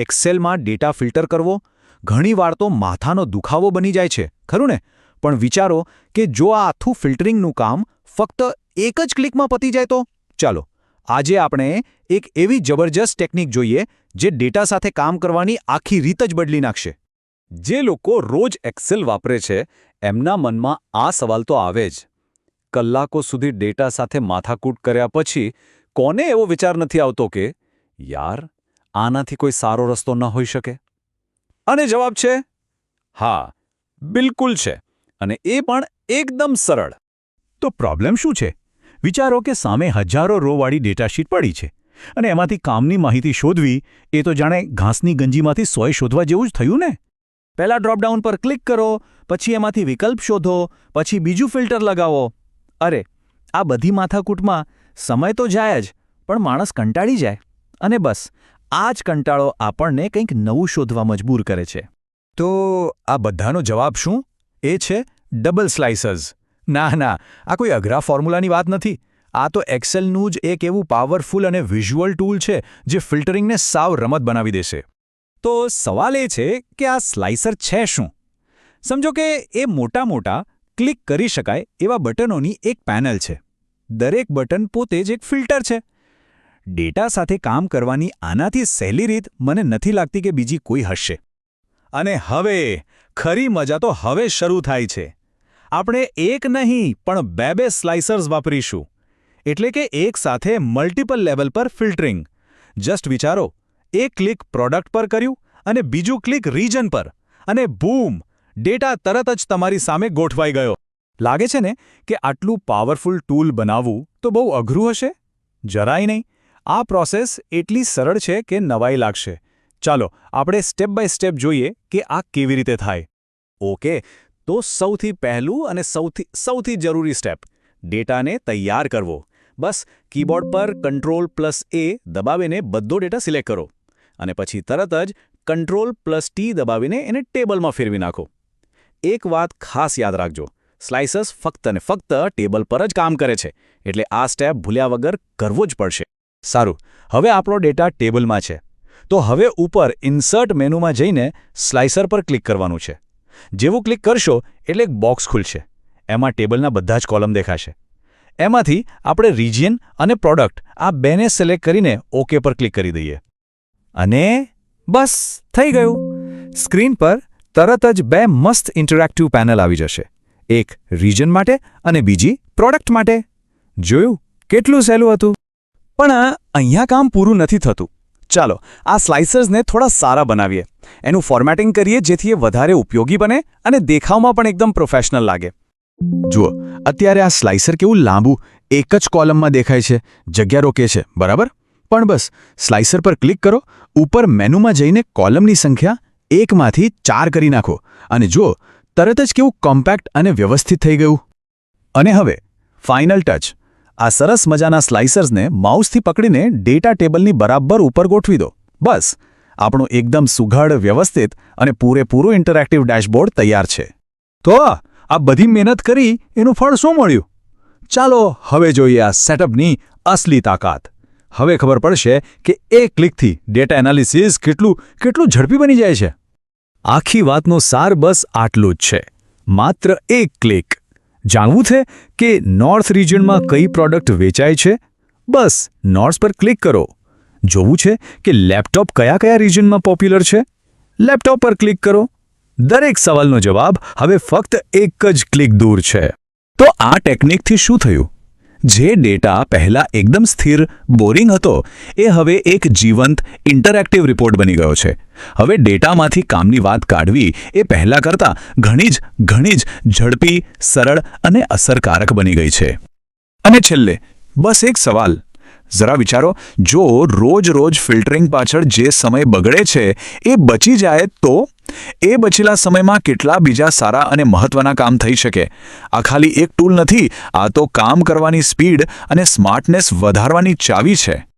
એક્સેલમાં data filter કરવો ઘણીવાર તો માથાનો દુખાવો બની જાય છે ખરું ને પણ વિચારો કે જો આ આથું ફિલ્ટરિંગનું કામ ફક્ત એક જ ક્લિકમાં પતી જાય તો? ચાલો, આજે આપણે એક એવી જબરજસ્ત ટેકનિક જોઈએ જે ડેટા સાથે કામ કરવાની આખી રીત જ બદલી નાખશે. જે લોકો રોજ એક્સેલ વાપરે છે, એમના મનમાં આ સવાલ તો આવે જ. કલાકો સુધી ડેટા સાથે માથાકૂટ કર્યા પછી કોને એવો વિચાર નથી આવતો કે, યાર આનાથી કોઈ સારો રસ્તો ન હોઈ શકે? અને જવાબ છે, હા, બિલકુલ છે, અને એ પણ એકદમ સરળ. તો પ્રોબ્લેમ શું છે? વિચારો કે સામે હજારો રોવાળી ડેટાશીટ પડી છે, અને એમાંથી કામની માહિતી શોધવી એ તો જાણે ઘાસની ગંજીમાંથી સોય શોધવા જેવું જ થયું ને? પહેલા ડ્રોપડાઉન પર ક્લિક કરો, પછી એમાંથી વિકલ્પ શોધો, પછી બીજું ફિલ્ટર લગાવો. અરે, આ બધી માથાકૂટમાં સમય તો જાય જ, પણ માણસ કંટાળી જાય. અને બસ આ જ કંટાળો આપણને કંઈક નવું શોધવા મજબૂર કરે છે. તો આ બધાનો જવાબ શું? એ છે ડબલ સ્લાઇસર્સ. ના ના, આ કોઈ અઘરા ફોર્મ્યુલાની વાત નથી. આ તો એક્સેલનું જ એક એવું પાવરફુલ અને વિઝ્યુઅલ ટૂલ છે જે ફિલ્ટરિંગને સાવ રમત બનાવી દેશે. તો સવાલ એ છે કે આ સ્લાઇસર છે શું? સમજો કે એ મોટા મોટા ક્લિક કરી શકાય એવા બટનોની એક પેનલ છે. દરેક બટન પોતે જ એક ફિલ્ટર છે. ડેટા સાથે કામ કરવાની આનાથી સહેલી રીત મને નથી લાગતી કે બીજી કોઈ હશે. અને હવે, ખરી મજા તો હવે શરૂ થાય છે. આપણે એક નહીં, પણ બે બે સ્લાઇસર્સ વાપરીશું. એટલે કે એક સાથે મલ્ટિપલ લેવલ પર ફિલ્ટરિંગ. જસ્ટ વિચારો, એક ક્લિક પ્રોડક્ટ પર કર્યું અને બીજું ક્લિક રીજન પર. અને બૂમ, ડેટા તરત જ તમારી સામે ગોઠવાઈ ગયો. લાગે છે ને, કે આટલું પાવરફુલ ટૂલ બનાવવું તો બહુ અઘરું હશે? જરાય નહીં. આ પ્રોસેસ એટલી સરળ છે કે નવાઈ લાગશે. ચાલો, આપણે સ્ટેપ બાય સ્ટેપ જોઈએ કે આ કેવી રીતે થાય. ઓકે તો સૌથી પહેલું અને સૌથી સૌથી જરૂરી સ્ટેપ, ડેટાને તૈયાર કરવો. બસ, કીબોર્ડ પર કંટ્રોલ પ્લસ એ દબાવીને બધો ડેટા સિલેક્ટ કરો. અને પછી તરત જ કંટ્રોલ પ્લસ ટી દબાવીને એને ટેબલમાં ફેરવી નાખો. એક વાત ખાસ યાદ રાખજો સ્લાઇસર્સ ફક્ત અને ફક્ત ટેબલ પર જ કામ કરે છે, એટલે આ સ્ટેપ ભૂલ્યા વગર કરવો જ પડશે. સારું, હવે આપણો ડેટા ટેબલમાં છે. તો હવે ઉપર ઇન્સર્ટ મેનુમાં જઈને સ્લાઇસર પર ક્લિક કરવાનું છે. જેવું ક્લિક કરશો એટલે એક બોક્સ ખુલશે. એમાં ટેબલના બધા જ કોલમ દેખાશે. એમાંથી આપણે રિજિયન અને પ્રોડક્ટ આ બેને સિલેક્ટ કરીને ઓકે પર ક્લિક કરી દઈએ. અને બસ, થઈ ગયું. સ્ક્રીન પર તરત જ બે મસ્ત ઇન્ટરેક્ટિવ પેનલ આવી જશે. એક રિજન માટે અને બીજી પ્રોડક્ટ માટે. જોયું? કેટલું સહેલું હતું? પણ અહીંયા કામ પૂરું નથી થતું. ચાલો, આ સ્લાઇસર્સને થોડા સારા બનાવીએ. એનું ફોર્મેટિંગ કરીએ જેથી એ વધારે ઉપયોગી બને અને દેખાવમાં પણ એકદમ પ્રોફેશનલ લાગે. જુઓ, અત્યારે આ સ્લાઇસર કેવું લાંબુ, એક જ કોલમમાં દેખાય છે. જગ્યા રોકે છે, બરાબર? પણ બસ, સ્લાઇસર પર ક્લિક કરો, ઉપર મેનુમાં જઈને કોલમની સંખ્યા એકમાંથી ચાર કરી નાખો. અને જુઓ, તરત જ કેવું કોમ્પેક્ટ અને વ્યવસ્થિત થઈ ગયું. અને હવે, ફાઇનલ ટચ. આ સરસ મજાના સ્લાઇસર્સને માઉસથી પકડીને ડેટા ટેબલની બરાબર ઉપર ગોઠવી દો. બસ, આપણું એકદમ સુઘડ, વ્યવસ્થિત અને પૂરેપૂરું ઇન્ટરેક્ટિવ ડેશબોર્ડ તૈયાર છે. તો આ બધી મહેનત કરી એનું ફળ શું મળ્યું? ચાલો, હવે જોઈએ આ સેટઅપની અસલી તાકાત. હવે ખબર પડશે કે એક ક્લિકથી ડેટા એનાલિસિસ કેટલું કેટલું ઝડપી બની જાય છે. આખી વાતનો સાર બસ આટલું જ છે. માત્ર એક ક્લિક. જાણવું છે કે નોર્થ રિજનમાં કઈ પ્રોડક્ટ વેચાય છે? બસ નોર્થ પર ક્લિક કરો. જોવું છે કે લેપટોપ કયા કયા રિજનમાં પોપ્યુલર છે? લેપટોપ પર ક્લિક કરો. દરેક સવાલનો જવાબ હવે ફક્ત એક જ ક્લિક દૂર છે. તો આ ટેકનિકથી શું થયું? જે ડેટા પહેલાં એકદમ સ્થિર, બોરિંગ હતો, એ હવે એક જીવંત, ઇન્ટરેક્ટિવ રિપોર્ટ બની ગયો છે. હવે ડેટામાંથી કામની વાત કાઢવી એ પહેલાં કરતાં ઘણી જ ઘણી જ ઝડપી, સરળ અને અસરકારક બની ગઈ છે. અને છેલ્લે, બસ એક સવાલ. જરા વિચારો, જો રોજ રોજ ફિલ્ટરિંગ પાછળ જે સમય બગડે છે, એ બચી જાય તો? એ બચેલા સમયમાં કેટલા બીજા સારા અને મહત્વના કામ થઈ શકે? આ ખાલી એક ટૂલ નથી, આ તો કામ કરવાની સ્પીડ અને સ્માર્ટનેસ વધારવાની ચાવી છે.